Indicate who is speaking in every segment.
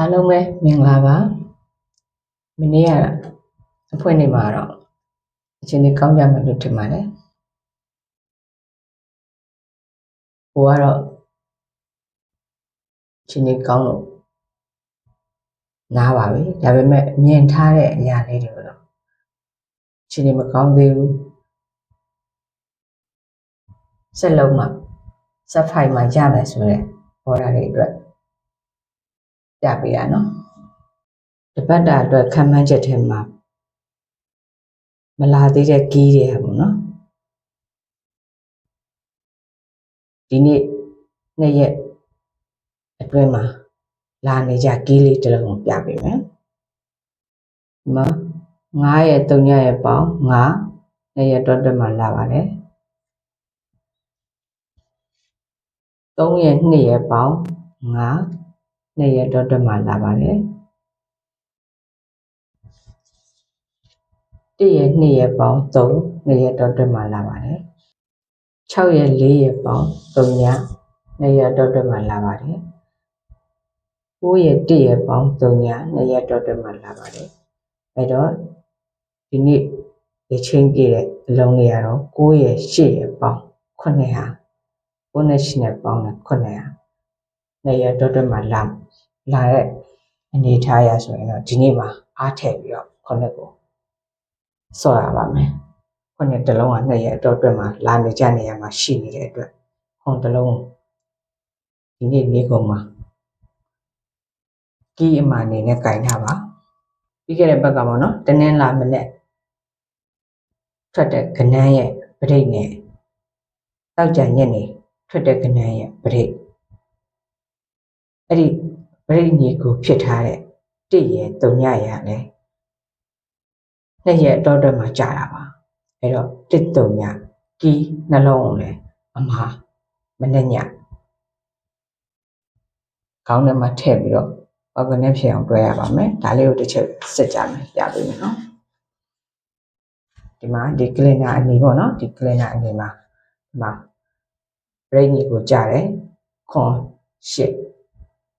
Speaker 1: အားလုံးပဲမင်္ဂလာပါမနေ့ကအဖွင့်နေမှာတော့အချိန်ကြီးကောင်းကြမယ်လို့ထင်ပါတယ်ဟိုကတော့အချိန်ကြီးကောင်းလို့နားပါပြီဒါပေမဲ့မြင်ထားတဲ့အရာလေးတွေတော့အချိန်ကြီးမကောင်းသေးဘူးစက်လုံးမှာစက်ဖိုင်မှာရမယ်ဆိုတော့ဘော်ဒါတွေအတွက် ပြပေးတာနော်တပတ်တာအတွက်ခံမှန်းချက်ထဲမှာမလာသေးတဲ့ကီးတွေဟာပေါ့နော်ဒီနေ့နှစ်ရက်အတွင်းမှာလာနေကြကီးလေးတစ်လုံးကိုပြပေးမယ်ဒီမှာ9ရက်3ရက်ရဲ့ပေါင်း9နှစ်ရက်တော့တက်မှာလာပါတယ်3ရက်2ရက်ပေါင်း9 နှစ်ရက်တော့တက်မှာလာပါတယ်1ရက်2ရက်ပေါင်း3နှစ်ရက်တော့တက်မှလာပါတယ်6ရက်4ရက်ပေါင်း3ညနှစ်ရက်တော့တက်မှလာပါတယ်9ရက်1ရက်ပေါင်း3ညနှစ်ရက်တော့တက်မှလာပါတယ်အဲတော့ဒီနေ့ရချင်းပြည့်တဲ့အလုံးလေးကတော့9ရက်8ရက်ပေါင်း9ဟာ9နဲ့8နဲ့ပေါင်းတဲ့9ဟာ နှစ်ရက်တော့တက်မှလာလာတဲ့အနေထားရဆိုရင်တော့ဒီနေ့မှာအားထည့်ပြီးတော့9ကိုဆော့ရပါမယ်။ခုနှစ်တစ်လုံးကနှစ်ရက်အတွက်အတွက်မှာလာနေကြနေရမှာရှိနေတဲ့အတွက်ခုတစ်လုံးဒီနေ့နေ့ကုန်မှာကီးအမှအနေနဲ့ကင်ထားပါ။ပြီးခဲ့တဲ့ဘက်ကပေါ့နော်တနင်္လာမနေ့ထွက်တဲ့ကနန်းရဲ့ပရိတ်နဲ့တောက်ကြညက်နေထွက်တဲ့ကနန်းရဲ့ပရိတ် အဲ့ဒီပရိတ်ညီကိုဖြစ်ထားတဲ့တည့်ရဲ့တုံညရလည်းနှစ်ရက်အတော့အတွက်မှာကြာတာပါအဲ့တော့တစ်တုံညကီးနှလုံးကိုလည်းအမှားမနဲ့ညခေါင်းထဲမှာထည့်ပြီးတော့အော်ဂနစ်ဖြစ်အောင်တွဲရပါမယ်ဒါလေးကိုတစ်ချက်စစ်ကြမယ်ပြပေးမယ်နော်ဒီမှာဒီကလင်နာအနေပေါ့နော်ဒီကလင်နာအနေမှာဒီမှာ brain ကြီးကိုကြားတယ်ခွန်ရှစ်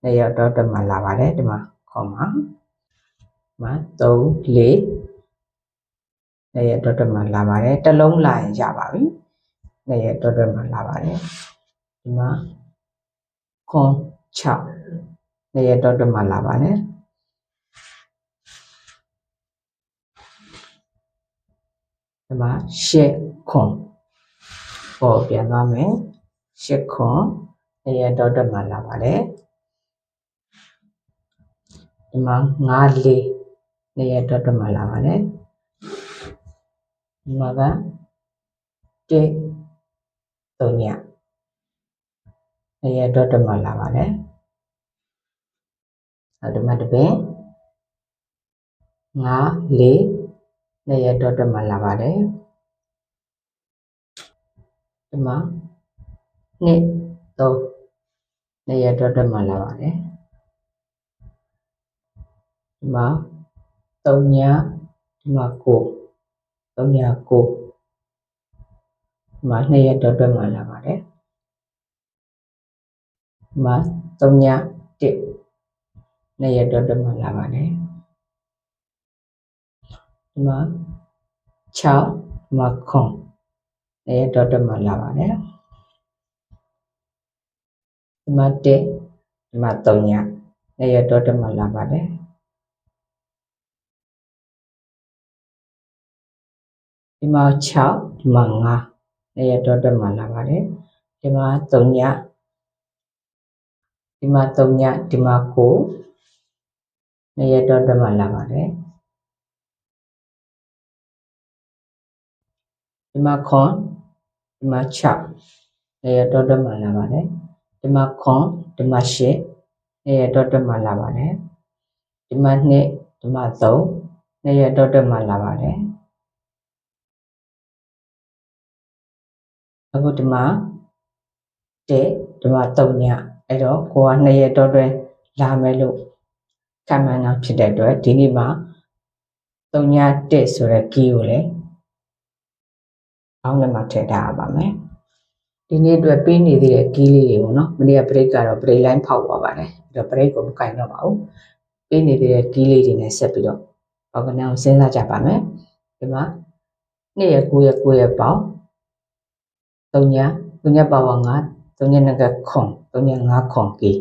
Speaker 1: နှစ်ရက်တော့တက်မှာလာပါတယ်ဒီမှာခွန်မှာဒီမှာ3 4နှစ်ရက်တော့တက်မှာလာပါတယ်တစ်လုံးလာရင်ရပါပြီနှစ်ရက်တော့တက်မှာလာပါတယ်ဒီမှာခွန်6နှစ်ရက်တော့တက်မှာလာပါတယ်ဒီမှာရှစ်ခွန်ပေါ်ပြန်သွားမယ်ရှစ်ခွန်နှစ်ရက်တော့တက်မှာလာပါတယ် ဒီမှာ9လေးနှစ်ရက်တော့တက်မှာလာပါတယ်ဒီမှာကတစ်သုံးညနေရတော့တမလာပါတယ်အဲ့ဒီမှာတပင်ငါလေးနေရတော့တမလာပါတယ်ဒီမှာနှစ်သုံးနေရတော့တမလာပါတယ် ဒီမှာသုံးညဒီမှာကိုသုံးညကိုဒီမှာနှစ်ရက်တော့တွက်မှလာပါတယ်ဒီမှာသုံးညတစ်နှစ်ရက်တော့တွက်မှလာပါတယ်ဒီမှာ6ဒီမှာခွန်နှစ်ရက်တော့တွက်မှလာပါတယ်ဒီမှာတစ်ဒီမှာသုံးညနှစ်ရက်တော့တွက်မှလာပါတယ် ဒီမှာ6ဒီမှာ9နှစ်ရက်တော့တွက်မှလာပါတယ်ဒီမှာ3ညဒီမှာ3ညဒီမှာ9နှစ်ရက်တော့တွက်မှလာပါတယ်ဒီမှာခွန်ဒီမှာ6နှစ်ရက်တော့တွက်မှလာပါတယ်ဒီမှာခွန်ဒီမှာ8နှစ်ရက်တော့တွက်မှလာပါတယ်ဒီမှာ2ဒီမှာ3နှစ်ရက်တော့တွက်မှလာပါတယ် အခုဒီမှာတဲ့ဒီမှာ3ညအဲ့တော့ကိုက2ရက်တော့တွဲလာမယ်လို့ခံမှန်းတာဖြစ်တဲ့အတွက်ဒီနေ့မှာ3ညတက်ဆိုတဲ့ key ကိုလည်းအောင်းထဲမှာထည့်ထားရပါမယ်ဒီနေ့အတွက်ပေးနေသေးတဲ့ကီးလေးတွေပေါ့နော်မနေ့က break ကတော့ break line ဖောက်သွားပါတယ်အဲ့တော့ break ကိုမကင်တော့ပါဘူးပေးနေသေးတဲ့ကီးလေးတွေနဲ့ဆက်ပြီးတော့ organize ကိုစဉ်းစားကြပါမယ်ဒီမှာနေ့ရက်9ရက်9ရက်ပေါင်း 3ည3ညပါဝါ9 3ညနကခွန်3ည5ခွန်ကီ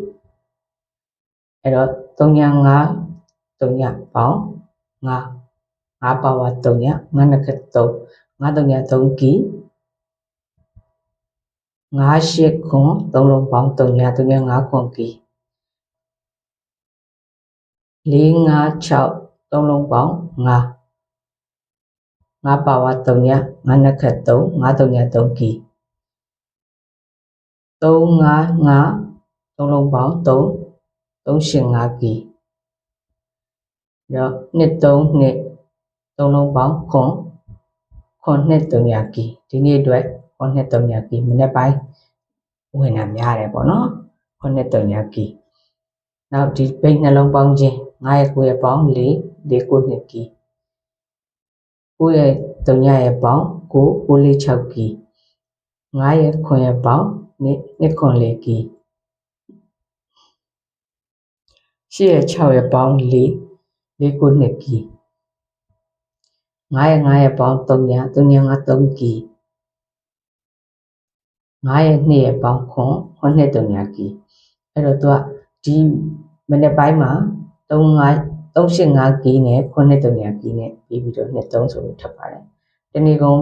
Speaker 1: အဲ့တော့3ည5 3ညပေါင်း5 5ပါဝါ3ည9နက3 5 3ည3ကီ9ရှစ်ခွန်3လုံးပေါင်း3ည 3ည5ခွန်ကီ4 5 6 3လုံးပေါင်း5 5ပါဝါ3ည9နခတ်3 5 3ည3ကီ3 5 5 3လုံးပေါင်း3 3ရှင်5ကီရောနှစ်3နှစ်3လုံးပေါင်းခွန်ခွန်နှစ်3ညကီဒီနေ့အတွက်ခွန်နှစ်3ညကီမနေ့ပိုင်းဝင်တာများတယ်ပေါ့နော်ခွန်နှစ်3ညကီနောက်ဒီပိတ်နှလုံးပေါင်းခြင်း9ရဲ့9ရဲ့ပေါင်း4 4 9နှစ်ကီ9ရဲ့3ညရဲ့ပေါင်း9 9 4 6ကီ9ရဲ့9ရဲ့ပေါင်း နှစ်နှစ်ခွန်4ကီ10ရဲ့6ရဲ့ပေါင်း4 4 9နှစ်ကီ9ရဲ့9ရဲ့ပေါင်း3ည3ည5 3ကီ9ရဲ့2ရဲ့ပေါင်းခွန်ခွန်နှစ်3ညကီအဲ့တော့သူကဒီမနေ့ပိုင်းမှာ3 5 385ကီနဲ့9300ကီနဲ့ပြီးပြီးတော့နှစ်3ဆိုပြီးထပ်ပါတယ်တနေ့ကုန်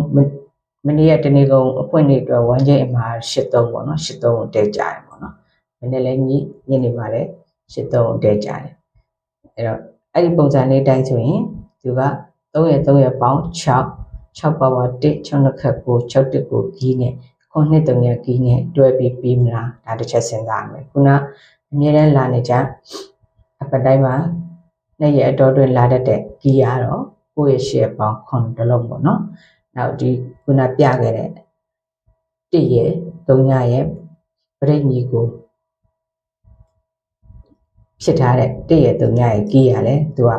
Speaker 1: မနေ့ကတနေ့ကုန်အဖွင့်နေအတွက်1ချိန်အမှာ83ပေါ့နော်83ကိုတဲကြတယ်ပေါ့နော်မနေ့လည်းညညနေမှာလည်း83ကိုတဲကြတယ်အဲ့တော့အဲ့ဒီပုံစံလေးတိုင်းဆိုရင်သူက3ရက်3ရက်ပေါင်း6 6ပါဝါ1 6နှစ်ခတ်9 6တက်ကိုကီးနဲ့ခုနှစ်300ကီးနဲ့တွဲပြီးပြီးမလားဒါတစ်ချက်စဉ်းစားရမယ်ခုနအမြဲတမ်းလာနေကြအပတိုင်းမှာနဲ့ရအတော်တွင်လာတတ်တဲ့ဂီယာတော့ကိုယ့်ရဲ့ရှေ့ပေါင်းခွန်တလုံးပေါ့နော် နောက်ဒီခုနပြခဲ့တဲ့တစ်ရဲ့သုံးညရဲ့ပြိညီကိုဖြစ်ထားတဲ့တစ်ရဲ့သုံးညရဲ့ဂီယာလဲသူက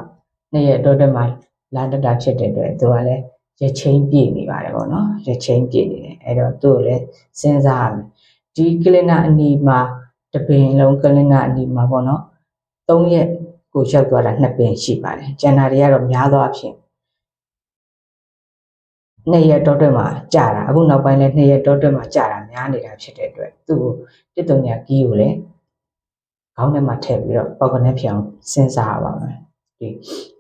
Speaker 1: နှစ်ရဲ့အတော်တွင်မှာလာတတ်တာဖြစ်တဲ့အတွက်သူကလည်းရချင်းပြည့်နေပါတယ်ပေါ့နော်ရချင်းပြည့်နေတယ်အဲ့တော့သူ့ကိုလည်းစဉ်းစားရမယ်ဒီကလနာအနီမှာတပင်လုံးကလနာအနီမှာပေါ့နော်၃ရက်ကိုရောက်သွားတာနှစ်ပင်ရှိပါတယ်ကျန်တာတွေကတော့များသောအားဖြင့် နှစ်ရက်တောတွက်မှာကြာတာအခုနောက်ပိုင်းလည်းနှစ်ရက်တောတွက်မှာကြာတာများနေတာဖြစ်တဲ့အတွက်သူ့ကိုတစ်တုံညာကီးကိုလည်းခေါင်းထဲမှာထည့်ပြီးတော့ပေါက်ကနေဖြစ်အောင်စဉ်းစားရပါမယ်ဒီ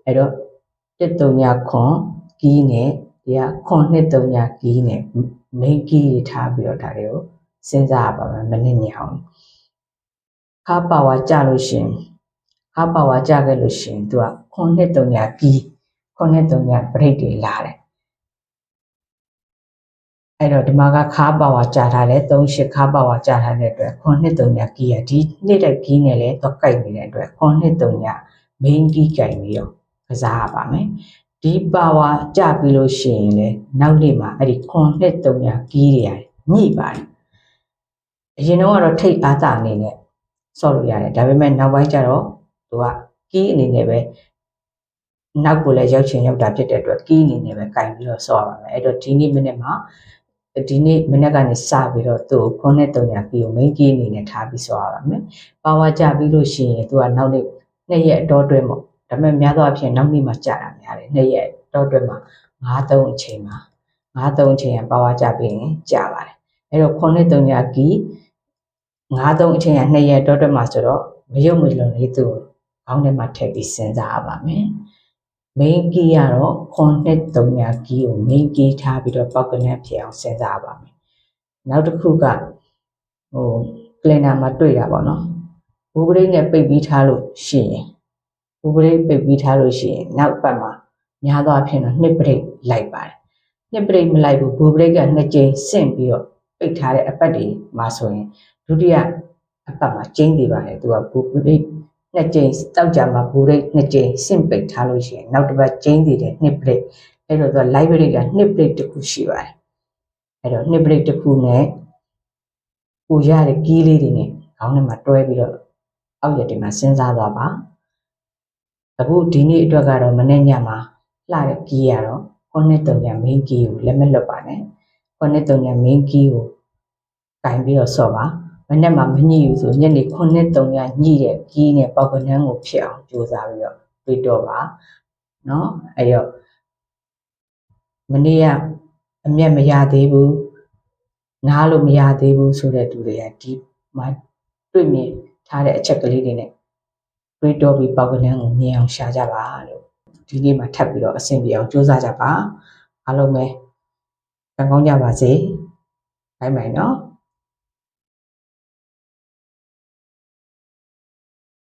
Speaker 1: အဲ့တော့တစ်တုံညာခွန်ကီးနဲ့ဒီကခွန်နှစ်တုံညာကီးနဲ့ main key တွေထားပြီးတော့ဒါတွေကိုစဉ်းစားရပါမယ်မနစ်ညအောင်ခါပါဝါကြလို့ရှင်အပါဝါကြခဲ့လို့ရှိရင်သူကခွန်နှစ်တုံညာကီးခွန်နှစ်တုံညာပရိတ်တွေလာတယ် အဲ့တော့ဒီမှာကခါပါဝါကြာထားတယ်3ရှစ်ခါပါဝါကြာထားတဲ့အတွက်ခွန်နှစ်တုံညာကီးရဒီနေ့တဲ့ကီးနဲ့လည်းတော့ကိုက်နေတဲ့အတွက်ခွန်နှစ်တုံညာ main key ကိုက်ပြီးတော့ကစားရပါမယ်ဒီပါဝါကြပြီးလို့ရှိရင်လည်းနောက်နေ့မှာအဲ့ဒီခွန်နှစ်တုံညာကီးတွေရညှိပါတယ်အရင်တော့ကတော့ထိတ်အားသာအနေနဲ့ဆော့လို့ရတယ်ဒါပေမဲ့နောက်ပိုင်းကျတော့သူကကီးအနေနဲ့ပဲနောက်ကိုလည်းရောက်ချင်ရောက်တာဖြစ်တဲ့အတွက်ကီးအနေနဲ့ပဲကင်ပြီးတော့ဆော့ရပါမယ်အဲ့တော့ဒီနေ့မိနစ်မှာ ဒီနေ့မိနစ်ကနေစပြီးတော့သူ့ကိုခွန်းနဲ့တုံညာကီးကို main key အနေနဲ့ထားပြီးဆော့ရပါမယ်ပါဝါကြပြီးလို့ရှိရင်သူကနောက်နေ့နှစ်ရက်အတော်တွဲပေါ့ဒါပေမဲ့များသောအားဖြင့်နောက်နေ့မှာကြာတာများတယ်နှစ်ရက်အတော်တွဲမှာ9-3အချိန်မှာ9-3အချိန်ကပါဝါကြပြီးရင်ကြာပါတယ်အဲ့တော့ခွန်းနဲ့တုံညာကီး9-3အချိန်ကနှစ်ရက်အတော်တွဲမှာဆိုတော့မရုပ်မလွန်လေးသူ့ကိုခေါင်းထဲမှာထည့်ပြီးစဉ်းစားရပါမယ်။ main key ကတော့ခွန်နှစ်3ညာ key ကို main key ထားပြီးတော့ပောက်ကနေဖြစ်အောင်စဉ်းစားရပါမယ်။နောက်တစ်ခုကဟို planner မှာတွေ့တာပေါ့နော်။ဘူပရိတ်နဲ့ပိတ်ပြီးထားလို့ရှိရင်ဘူပရိတ်ပိတ်ပြီးထားလို့ရှိရင်နောက်ပတ်မှာများသောအားဖြင့်တော့နှစ်ပရိတ်လိုက်ပါတယ်။နှစ်ပရိတ်မလိုက်ဘူးဘူပရိတ်ကနှစ်ကြိမ်ဆင့်ပြီးတော့ပိတ်ထားတဲ့အပတ်တွေမှာဆိုရင်ဒုတိယအပတ်မှာကျင်းနေပါတယ်သူကဘူပရိတ် နှစ်ကြိမ်တောက်ကြမှာဘူရိတ်နှစ်ကြိမ်ဆင့်ပိတ်ထားလို့ရှိရင်နောက်တစ်ပတ်ကျင်းသေးတယ်နှစ်ပရိတ်အဲ့တော့သူက live break ကနှစ်ပရိတ်တစ်ခုရှိပါတယ်အဲ့တော့နှစ်ပရိတ်တစ်ခုနဲ့ပူရတဲ့ကီးလေးတွေနဲ့ခေါင်းထဲမှာတွဲပြီးတော့အောက်ရတင်မှာစဉ်းစားသွားပါအခုဒီနေ့အတွက်ကတော့မနေ့ညမှာလှတဲ့ကီးရတော့ခုနှစ်တုံညာ main key ကိုလက်မလွတ်ပါနဲ့ခုနှစ်တုံညာ main key ကိုကကင်ပြီးတော့ဆော့ပါ မနေ့မှမညှိဘူးဆိုညနေ9:03ညညှိတဲ့ကြီးနဲ့ပေါက်ကနန်းကိုဖြစ်အောင်ကြိုးစားပြီးတော့တွေးတော့ပါเนาะအဲ့တော့မနေ့ကအမျက်မရသေးဘူးနားလို့မရသေးဘူးဆိုတဲ့သူတွေကဒီမှာတွေ့မြင်ထားတဲ့အချက်ကလေးတွေနဲ့တွေးတော့ပြီးပေါက်ကနန်းကိုမြင်အောင်ရှာကြပါလို့ဒီနေ့မှထပ်ပြီးတော့အဆင်ပြေအောင်ကြိုးစားကြပါအားလုံးပဲကံကောင်းကြပါစေဘိုင်ဘိုင်နော်